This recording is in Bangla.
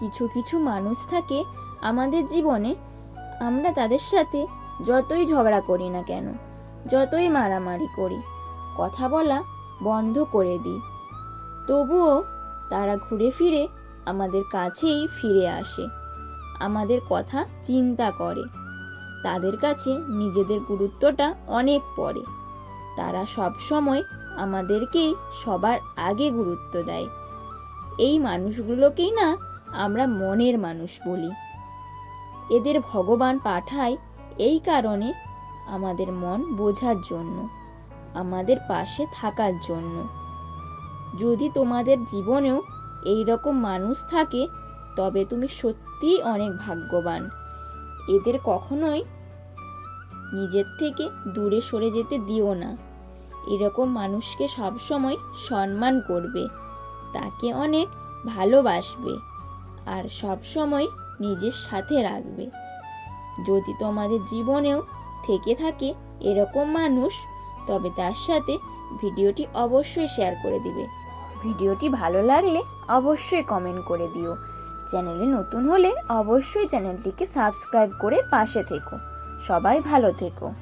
কিছু কিছু মানুষ থাকে আমাদের জীবনে, আমরা তাদের সাথে যতই ঝগড়া করি না কেন, যতই মারামারি করি, কথা বলা বন্ধ করে দিই। তবুও তারা ঘুরে ফিরে আমাদের কাছেই ফিরে আসে, আমাদের কথা চিন্তা করে। তাদের কাছে নিজেদের গুরুত্বটা অনেক পড়ে। তারা সব সময় আমাদেরকেই সবার আগে গুরুত্ব দেয়। এই মানুষগুলোকেই না আমরা মনের মানুষ বলি। এদের ভগবান পাঠায় এই কারণে আমাদের মন বোঝার জন্য, আমাদের পাশে থাকার জন্য। যদি তোমাদের জীবনেও এই রকম মানুষ থাকে, তবে তুমি সত্যিই অনেক ভাগ্যবান। এদের কখনোই নিজের থেকে দূরে সরে যেতে দিও না। এরকম মানুষকে সবসময় সম্মান করবে, তাকে অনেক ভালোবাসবে। আর সব সময় নিজের সাথে রাখবে। যদি তোমাদের জীবনেও থেকে থাকে এরকম মানুষ, তবে তার সাথে ভিডিওটি অবশ্যই শেয়ার করে দিবে। ভিডিওটি ভালো লাগলে অবশ্যই কমেন্ট করে দিও। চ্যানেলে নতুন হলে অবশ্যই চ্যানেলটিকে সাবস্ক্রাইব করে পাশে থেকো। সবাই ভালো থেকো।